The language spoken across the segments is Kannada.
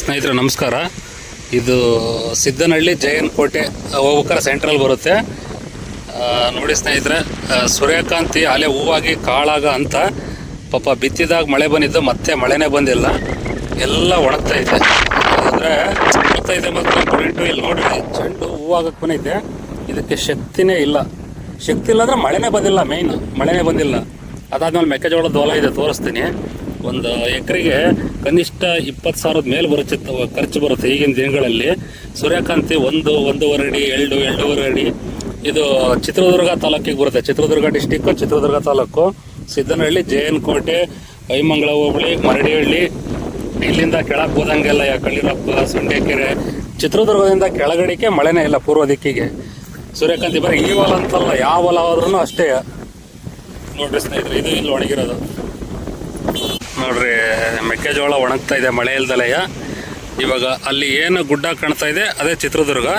ಸ್ನೇಹಿತರೆ, ನಮಸ್ಕಾರ. ಇದು ಸಿದ್ದನಹಳ್ಳಿ ಜಯನ್ ಕೋಟೆ ಹೋಗ್ಬೇಕಾರೆ ಸೆಂಟ್ರಲ್ ಬರುತ್ತೆ. ನೋಡಿ ಸ್ನೇಹಿತರೆ ಸೂರ್ಯಕಾಂತಿ ಅಲೆ ಹೂವಾಗಿ ಕಾಳಾಗ ಅಂತ ಪಾಪ ಬಿತ್ತಿದಾಗ ಮಳೆ ಬಂದಿದ್ದು, ಮತ್ತೆ ಮಳೆನೇ ಬಂದಿಲ್ಲ. ಎಲ್ಲ ಒಣಗ್ತಾ ಇದೆ. ಅಂದರೆ ಒಣಗ್ತಾ ಇದೆ ಮತ್ತು ಕರೆಂಟು ಇಲ್ಲಿ. ನೋಡಿ ಚೆಂಡು ಹೂವಾಗಕ್ಕೆ ಬಂದೈತೆ ಇದಕ್ಕೆ ಶಕ್ತಿನೇ ಇಲ್ಲ. ಶಕ್ತಿ ಇಲ್ಲ ಅಂದರೆ ಮಳೆನೇ ಬಂದಿಲ್ಲ ಮೇಯ್ನು ಮಳೆನೇ ಬಂದಿಲ್ಲ. ಅದಾದ್ಮೇಲೆ ಮೆಕ್ಕೆಜೋಳದ ಹೊಲ ಇದೆ, ತೋರಿಸ್ತೀನಿ. ಒಂದು ಎಕರೆಗೆ ಕನಿಷ್ಠ ಇಪ್ಪತ್ತು ಸಾವಿರದ ಮೇಲೆ ಬರುತ್ತೆ ಖರ್ಚು ಬರುತ್ತೆ ಈಗಿನ ದಿನಗಳಲ್ಲಿ. ಸೂರ್ಯಕಾಂತಿ ಒಂದು, ಒಂದೂವರೆ ಅಡಿ, ಎರಡು, ಎರಡೂವರೆ ಅಡಿ. ಇದು ಚಿತ್ರದುರ್ಗ ತಾಲೂಕಿಗೆ ಬರುತ್ತೆ. ಚಿತ್ರದುರ್ಗ ಡಿಸ್ಟಿಕ್ಕು ಚಿತ್ರದುರ್ಗ ತಾಲೂಕು. ಸಿದ್ದನಹಳ್ಳಿ, ಜಯನಕೋಟೆ ಐಮಂಗಳ ಹೋಬಳಿ ಮರಡಿಹಳ್ಳಿ. ಇಲ್ಲಿಂದ ಕೆಳಗೆ ಹೋದಂಗೆಲ್ಲ ಯಾ- ಕಳ್ಳಿರಪ್ಪ ಸುಂಡೆಕೆರೆ ಚಿತ್ರದುರ್ಗದಿಂದ ಕೆಳಗಡೆಗೆ ಮಳೆನೇ ಇಲ್ಲ ಪೂರ್ವ ದಿಕ್ಕಿಗೆ. ಸೂರ್ಯಕಾಂತಿ ಬರೀ ಈ ಹೊಲ ಅಂತಲ್ಲ, ಯಾವ ಹೊಲ ಆದ್ರೂ ಅಷ್ಟೇ. ನೋಡ್ರಿ ಸ್ನೇಹಿತರೆ, ಇದು ಇಲ್ಲಿ ಒಣಗಿರೋದು. ನೋಡ್ರಿ, ಮೆಕ್ಕೆಜೋಳ ಒಣಗ್ತಾ ಇದೆ ಮಳೆ ಇಲ್ದಲೆಯ ಇವಾಗ ಅಲ್ಲಿ ಏನು ಗುಡ್ಡ ಕಾಣ್ತಾ ಇದೆ, ಅದೇ ಚಿತ್ರದುರ್ಗ.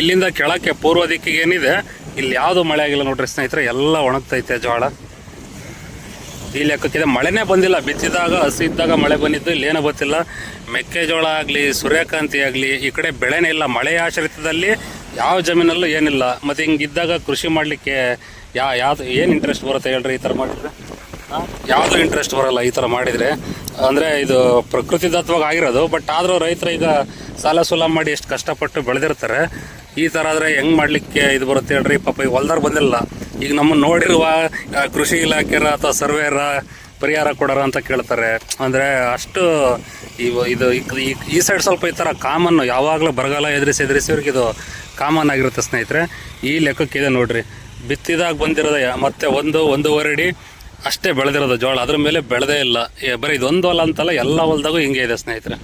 ಇಲ್ಲಿಂದ ಕೆಳಕ್ಕೆ ಪೂರ್ವ ದಿಕ್ಕಿಗೆ ಏನಿದೆ, ಇಲ್ಲಿ ಯಾವುದು ಮಳೆ ಆಗಿಲ್ಲ ನೋಡ್ರಿ ಸ್ನೇಹಿತರೆ, ಎಲ್ಲ ಒಣಗ್ತೈತೆ ಜೋಳ. ಈ ಲೆಕ್ಕಕ್ಕಿದೆ. ಮಳೆನೇ ಬಂದಿಲ್ಲ, ಬಿತ್ತಿದಾಗ, ಹಸಿ ಇದ್ದಾಗ ಮಳೆ ಬಂದಿದ್ದು ಇಲ್ಲೇನೋ ಗೊತ್ತಿಲ್ಲ. ಮೆಕ್ಕೆಜೋಳ ಆಗಲಿ, ಸೂರ್ಯಕಾಂತಿ ಆಗಲಿ, ಈ ಕಡೆ ಬೆಳೆನೇ ಇಲ್ಲ. ಮಳೆ ಆಶ್ರಿತದಲ್ಲಿ ಯಾವ ಜಮೀನಲ್ಲೂ ಏನಿಲ್ಲ. ಮತ್ತು ಹಿಂಗಿದ್ದಾಗ ಕೃಷಿ ಮಾಡಲಿಕ್ಕೆ ಯಾ ಯಾವ್ದು ಏನು ಇಂಟ್ರೆಸ್ಟ್ ಬರುತ್ತೆ ಹೇಳ್ರಿ ಈ ಥರ ಮಾಡಿದ್ರೆ? ಯಾವುದು ಇಂಟ್ರೆಸ್ಟ್ ಬರಲ್ಲ ಈ ಥರ ಮಾಡಿದರೆ? ಅಂದರೆ ಇದು ಪ್ರಕೃತಿ ಆಗಿರೋದು ಬಟ್ ಆದರೂ ರೈತರು ಈಗ ಸಾಲ ಸುಲ ಮಾಡಿ ಎಷ್ಟು ಕಷ್ಟಪಟ್ಟು ಬೆಳೆದಿರ್ತಾರೆ, ಈ ಥರ ಆದರೆ ಹೆಂಗೆ ಮಾಡಲಿಕ್ಕೆ ಇದು ಬರುತ್ತೆ ಹೇಳ್ರಿ? ಪಾಪ ಈಗ ಹೊಲ್ದಾರ್ ಬಂದಿಲ್ಲ. ಈಗ ನಮ್ಮನ್ನು ನೋಡಿರುವ ಕೃಷಿ ಇಲಾಖೆರ ಅಥವಾ ಸರ್ವೇರ ಪರಿಹಾರ ಕೊಡೋರ ಅಂತ ಕೇಳ್ತಾರೆ. ಅಂದರೆ ಅಷ್ಟು ಇದು ಈ- ಸೈಡ್ ಸ್ವಲ್ಪ ಈ ಥರ ಕಾಮನ್ ಯಾವಾಗಲೂ ಬರಗಾಲ ಎದುರಿಸಿ ಎದುರಿಸಿ ಇವ್ರಿಗೆ ಇದು ಕಾಮನ್ ಆಗಿರುತ್ತೆ ಸ್ನೇಹಿತರೆ. ಈ ಲೆಕ್ಕಕ್ಕಿದೆ ನೋಡ್ರಿ. ಬಿತ್ತಿದಾಗ ಬಂದಿರೋದು ಮತ್ತೆ ಒಂದು, ಒಂದೂವರೆ ಅಡಿ ಅಷ್ಟೇ ಬೆಳೆದಿರೋದು ಜೋಳ. ಅದ್ರ ಮೇಲೆ ಬೆಳೆದೇ ಇಲ್ಲ. ಬರೀ ಇದೊಂದು ಹೊಲ ಅಂತಲ್ಲ ಎಲ್ಲ ಹೊಲದಾಗೂ ಹಿಂಗೆ ಇದೆ ಸ್ನೇಹಿತರೆ.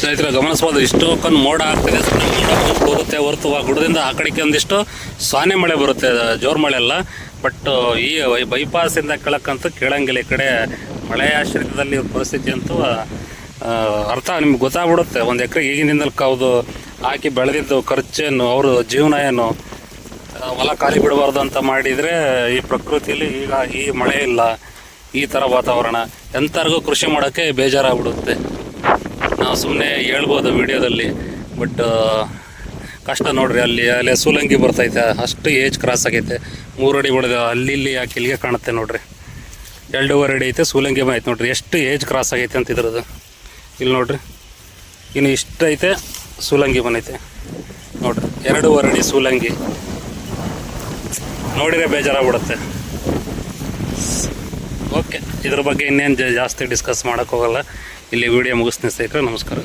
ಸ್ನೇಹಿತರೆ, ಗಮನಿಸ್ಬೋದು ಇಷ್ಟೊಂದು ಮೋಡ ಆಗ್ತಿದೆ. ಮೋಡ ಹೋಗುತ್ತೆ. ಹೊರತು ಆ ಗುಡದಿಂದ ಆ ಕಡೆಗೆ ಒಂದಿಷ್ಟು ಸಾನೆ ಮಳೆ ಬರುತ್ತೆ. ಜೋರು ಮಳೆ ಅಲ್ಲ. ಬಟ್ ಈ ಬೈಪಾಸಿಂದ ಕೇಳಕ್ಕಂತೂ ಕೇಳಂಗಿಲ್ಲ. ಈ ಕಡೆ ಮಳೆ ಆಶ್ರಿತದಲ್ಲಿ ಪರಿಸ್ಥಿತಿ ಅಂತೂ ಅರ್ಥ ನಿಮ್ಗೆ ಗೊತ್ತಾಗ್ಬಿಡುತ್ತೆ. ಒಂದು ಎಕರೆ ಈಗಿನ ದಿನದಲ್ಲಿ ಕೌದು ಹಾಕಿ ಬೆಳೆದಿದ್ದು ಖರ್ಚೇನು, ಅವರು ಜೀವನ ಏನು ಹೊಲ ಖಾಲಿ ಬಿಡಬಾರ್ದು ಅಂತ ಮಾಡಿದರೆ ಈ ಪ್ರಕೃತಿಯಲ್ಲಿ ಈಗ ಈ ಮಳೆ ಇಲ್ಲ, ಈ ಥರ ವಾತಾವರಣ. ಎಂಥರಿಗೂ ಕೃಷಿ ಮಾಡೋಕ್ಕೆ ಬೇಜಾರಾಗ್ಬಿಡುತ್ತೆ. ನಾವು ಸುಮ್ಮನೆ ಹೇಳ್ಬೋದು ವಿಡಿಯೋದಲ್ಲಿ, ಬಟ್ ಕಷ್ಟ ನೋಡ್ರಿ, ಅಲ್ಲಿ ಅಲ್ಲಿ ಸೂಲಂಗಿ ಬರ್ತೈತೆ, ಅಷ್ಟು ಏಜ್ ಕ್ರಾಸ್ ಆಗೈತೆ. ಮೂರು ಅಡಿ ಅಲ್ಲಿ ಇಲ್ಲಿ ಯಾಕೆ ಇಲ್ಲಿಗೆ ಕಾಣುತ್ತೆ ನೋಡ್ರಿ. ಎರಡೂವರೆ ಅಡಿ ಐತೆ, ಸೂಲಂಗಿ ಐತೆ ನೋಡ್ರಿ. ಎಷ್ಟು ಏಜ್ ಕ್ರಾಸ್ ಆಗೈತೆ ಅಂತ ಇದ್ರದ್ದು. ಇಲ್ಲಿ ನೋಡ್ರಿ. ಇನ್ನು ಇಷ್ಟೈತೆ, ಸೂಲಂಗಿ ಬಂದೈತೆ ನೋಡ್ರಿ ಎರಡೂವರೆ ಅಡಿ ಸೂಲಂಗಿ. ನೋಡಿದ್ರೆ ಬೇಜಾರಾಗ್ಬಿಡುತ್ತೆ. ಓಕೆ ಇದ್ರ ಬಗ್ಗೆ ಇನ್ನೇನು ಜಾಸ್ತಿ ಡಿಸ್ಕಸ್ ಮಾಡೋಕ್ಕೋಗಲ್ಲ ಇಲ್ಲಿ ವಿಡಿಯೋ ಮುಗಿಸ್ತೀನಿ ಸ್ನೇಹಿತರೆ ನಮಸ್ಕಾರ.